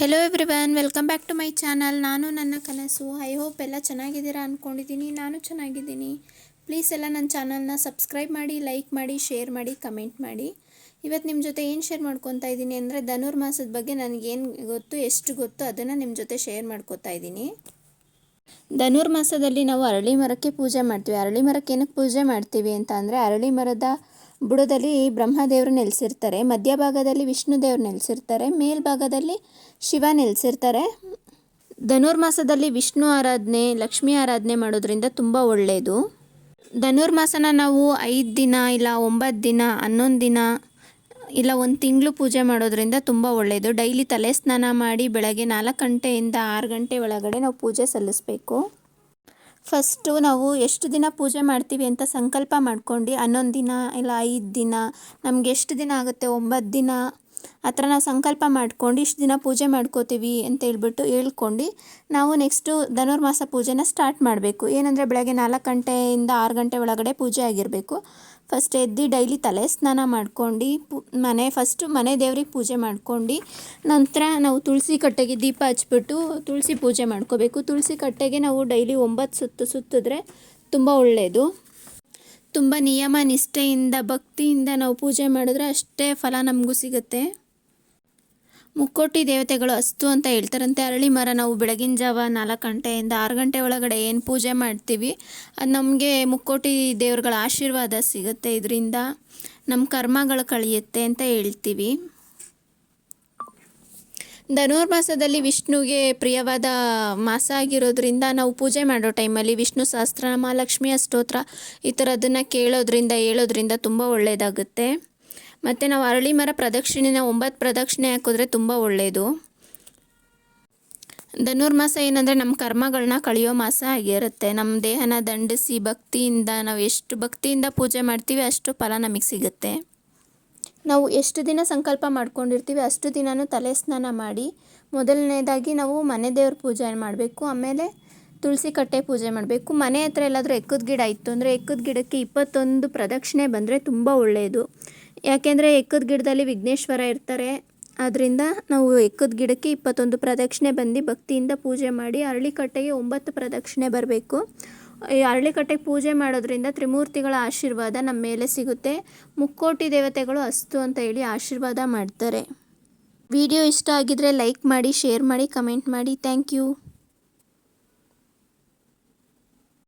Hello everyone welcome back to my channel ನಾನು ನನ್ನ ಕನಸು. ಐ ಹೋಪ್ ಎಲ್ಲ ಚೆನ್ನಾಗಿದ್ದೀರಾ ಅಂದ್ಕೊಂಡಿದ್ದೀನಿ ನಾನು ಚೆನ್ನಾಗಿದ್ದೀನಿ. ಪ್ಲೀಸ್ ಎಲ್ಲ ನನ್ನ ಚಾನಲ್ನ ಸಬ್ಸ್ಕ್ರೈಬ್ ಮಾಡಿ ಲೈಕ್ ಮಾಡಿ ಶೇರ್ ಮಾಡಿ ಕಮೆಂಟ್ ಮಾಡಿ. ಇವತ್ತು ನಿಮ್ಮ ಜೊತೆ ಏನು ಶೇರ್ ಮಾಡ್ಕೊತಾ ಇದ್ದೀನಿ ಅಂದರೆ ಧನುರ್ಮಾಸದ ಬಗ್ಗೆ ನನಗೇನು ಗೊತ್ತು, ಎಷ್ಟು ಗೊತ್ತು ಅದನ್ನು ನಿಮ್ಮ ಜೊತೆ ಶೇರ್ ಮಾಡ್ಕೊತಾ ಇದ್ದೀನಿ. ಧನುರ್ಮಾಸದಲ್ಲಿ ನಾವು ಅರಳಿ ಮರಕ್ಕೆ ಪೂಜೆ ಮಾಡ್ತೀವಿ. ಅರಳಿ ಮರಕ್ಕೆ ಏನಕ್ಕೆ ಪೂಜೆ ಮಾಡ್ತೀವಿ ಅಂತ ಅಂದರೆ ಅರಳಿ ಮರದ ಬುಡದಲ್ಲಿ ಬ್ರಹ್ಮದೇವರು ನೆಲೆಸಿರ್ತಾರೆ, ಮಧ್ಯಭಾಗದಲ್ಲಿ ವಿಷ್ಣು ದೇವರು ನೆಲೆಸಿರ್ತಾರೆ, ಮೇಲ್ಭಾಗದಲ್ಲಿ ಶಿವ ನೆಲೆಸಿರ್ತಾರೆ. ಧನುರ್ಮಾಸದಲ್ಲಿ ವಿಷ್ಣು ಆರಾಧನೆ, ಲಕ್ಷ್ಮೀ ಆರಾಧನೆ ಮಾಡೋದ್ರಿಂದ ತುಂಬ ಒಳ್ಳೆಯದು ಧನುರ್ಮಾಸನ ನಾವು ಐದು ದಿನ ಇಲ್ಲ ಒಂಬತ್ತು ದಿನ, ಹನ್ನೊಂದು ದಿನ ಇಲ್ಲ ಒಂದು ತಿಂಗಳು ಪೂಜೆ ಮಾಡೋದ್ರಿಂದ ತುಂಬ ಒಳ್ಳೆಯದು ಡೈಲಿ ತಲೆ ಸ್ನಾನ ಮಾಡಿ ಬೆಳಗ್ಗೆ ನಾಲ್ಕು ಗಂಟೆಯಿಂದ ಆರು ಗಂಟೆ ಒಳಗಡೆ ನಾವು ಪೂಜೆ ಸಲ್ಲಿಸಬೇಕು. ಫಸ್ಟು ನಾವು ಎಷ್ಟು ದಿನ ಪೂಜೆ ಮಾಡ್ತೀವಿ ಅಂತ ಸಂಕಲ್ಪ ಮಾಡ್ಕೊಂಡು ಹನ್ನೊಂದು ದಿನ ಇಲ್ಲ ಐದು ದಿನ, ನಮ್ಗೆ ಎಷ್ಟು ದಿನ ಆಗುತ್ತೆ? ಒಂಬತ್ತು ದಿನ ಆ ಥರ ನಾವು ಸಂಕಲ್ಪ ಮಾಡ್ಕೊಂಡು ಇಷ್ಟು ದಿನ ಪೂಜೆ ಮಾಡ್ಕೋತೀವಿ ಅಂತ ಹೇಳ್ಬಿಟ್ಟು ಹೇಳ್ಕೊಂಡು ನಾವು ನೆಕ್ಸ್ಟು ಧನುರ್ಮಾಸ ಪೂಜೆನ ಸ್ಟಾರ್ಟ್ ಮಾಡಬೇಕು. ಏನಂದರೆ ಬೆಳಗ್ಗೆ ನಾಲ್ಕು ಗಂಟೆಯಿಂದ ಆರು ಗಂಟೆ ಒಳಗಡೆ ಪೂಜೆ ಆಗಿರಬೇಕು. ಫಸ್ಟ್ ಎದ್ದು ಡೈಲಿ ತಲೆ ಸ್ನಾನ ಮಾಡ್ಕೊಂಡು ಮನೆ ಫಸ್ಟು ಮನೆ ದೇವ್ರಿಗೆ ಪೂಜೆ ಮಾಡ್ಕೊಂಡು, ನಂತರ ನಾವು ತುಳಸಿ ಕಟ್ಟೆಗೆ ದೀಪ ಹಚ್ಬಿಟ್ಟು ತುಳಸಿ ಪೂಜೆ ಮಾಡ್ಕೋಬೇಕು. ತುಳಸಿ ಕಟ್ಟೆಗೆ ನಾವು ಡೈಲಿ ಒಂಬತ್ತು ಸುತ್ತು ಸುತ್ತಿದ್ರೆ ತುಂಬ ಒಳ್ಳೆಯದು ತುಂಬ ನಿಯಮ ನಿಷ್ಠೆಯಿಂದ, ಭಕ್ತಿಯಿಂದ ನಾವು ಪೂಜೆ ಮಾಡಿದ್ರೆ ಅಷ್ಟೇ ಫಲ ನಮಗೂ ಸಿಗುತ್ತೆ. ಮುಕ್ಕೋಟಿ ದೇವತೆಗಳು ಅಸ್ತು ಅಂತ ಹೇಳ್ತಾರಂತೆ. ಅರಳಿ ಮರ, ನಾವು ಬೆಳಗಿನ ಜಾವ ನಾಲ್ಕು ಗಂಟೆಯಿಂದ ಆರು ಗಂಟೆ ಒಳಗಡೆ ಏನು ಪೂಜೆ ಮಾಡ್ತೀವಿ, ಅದು ನಮಗೆ ಮುಕ್ಕೋಟಿ ದೇವ್ರುಗಳ ಆಶೀರ್ವಾದ ಸಿಗುತ್ತೆ. ಇದರಿಂದ ನಮ್ಮ ಕರ್ಮಗಳು ಕಳೆಯುತ್ತೆ ಅಂತ ಹೇಳ್ತೀವಿ. ಧನುರ್ಮಾಸದಲ್ಲಿ ವಿಷ್ಣುಗೆ ಪ್ರಿಯವಾದ ಮಾಸ ಆಗಿರೋದ್ರಿಂದ ನಾವು ಪೂಜೆ ಮಾಡೋ ಟೈಮಲ್ಲಿ ವಿಷ್ಣು ಸಹಸ್ರನಾಮ, ಲಕ್ಷ್ಮಿ ಸ್ತೋತ್ರ ಈ ಥರದನ್ನು ಕೇಳೋದ್ರಿಂದ, ಹೇಳೋದ್ರಿಂದ ತುಂಬ ಒಳ್ಳೆಯದಾಗುತ್ತೆ ಮತ್ತು ನಾವು ಅರಳಿ ಮರ ಪ್ರದಕ್ಷಿಣೆನ ಒಂಬತ್ತು ಪ್ರದಕ್ಷಿಣೆ ಹಾಕಿದ್ರೆ ತುಂಬ ಒಳ್ಳೆಯದು ಧನುರ್ಮಾಸ ಏನಂದರೆ ನಮ್ಮ ಕರ್ಮಗಳನ್ನ ಕಳೆಯೋ ಮಾಸ ಆಗಿರುತ್ತೆ. ನಮ್ಮ ದೇಹನ ದಂಡಿಸಿ ಭಕ್ತಿಯಿಂದ ನಾವು ಎಷ್ಟು ಭಕ್ತಿಯಿಂದ ಪೂಜೆ ಮಾಡ್ತೀವಿ ಅಷ್ಟು ಫಲ ನಮಗೆ ಸಿಗುತ್ತೆ. ನಾವು ಎಷ್ಟು ದಿನ ಸಂಕಲ್ಪ ಮಾಡ್ಕೊಂಡಿರ್ತೀವಿ ಅಷ್ಟು ದಿನವೂ ತಲೆ ಸ್ನಾನ ಮಾಡಿ ಮೊದಲನೇದಾಗಿ ನಾವು ಮನೆ ದೇವ್ರ ಪೂಜೆ ಮಾಡಬೇಕು, ಆಮೇಲೆ ತುಳಸಿ ಕಟ್ಟೆ ಪೂಜೆ ಮಾಡಬೇಕು. ಮನೆ ಹತ್ರ ಎಲ್ಲಾದರೂ ಎಕ್ಕದ ಗಿಡ ಇತ್ತು ಅಂದರೆ ಎಕ್ಕದ ಗಿಡಕ್ಕೆ ಇಪ್ಪತ್ತೊಂದು ಪ್ರದಕ್ಷಿಣೆ ಬಂದರೆ ತುಂಬ ಒಳ್ಳೆಯದು ಯಾಕೆಂದರೆ ಎಕ್ಕದ ಗಿಡದಲ್ಲಿ ವಿಘ್ನೇಶ್ವರ ಇರ್ತಾರೆ. ಆದ್ದರಿಂದ ನಾವು ಎಕ್ಕದ ಗಿಡಕ್ಕೆ ಇಪ್ಪತ್ತೊಂದು ಪ್ರದಕ್ಷಿಣೆ ಬಂದು ಭಕ್ತಿಯಿಂದ ಪೂಜೆ ಮಾಡಿ ಅರಳಿಕಟ್ಟೆಗೆ ಒಂಬತ್ತು ಪ್ರದಕ್ಷಿಣೆ ಬರಬೇಕು. ಈ ಅರಳಿಕಟ್ಟೆಗೆ ಪೂಜೆ ಮಾಡೋದ್ರಿಂದ ತ್ರಿಮೂರ್ತಿಗಳ ಆಶೀರ್ವಾದ ನಮ್ಮ ಮೇಲೆ ಸಿಗುತ್ತೆ. ಮುಕ್ಕೋಟಿ ದೇವತೆಗಳು ಅಸ್ತು ಅಂತ ಹೇಳಿ ಆಶೀರ್ವಾದ ಮಾಡ್ತಾರೆ. ವಿಡಿಯೋ ಇಷ್ಟ ಆಗಿದ್ರೆ ಲೈಕ್ ಮಾಡಿ, ಶೇರ್ ಮಾಡಿ, ಕಮೆಂಟ್ ಮಾಡಿ. Thank you.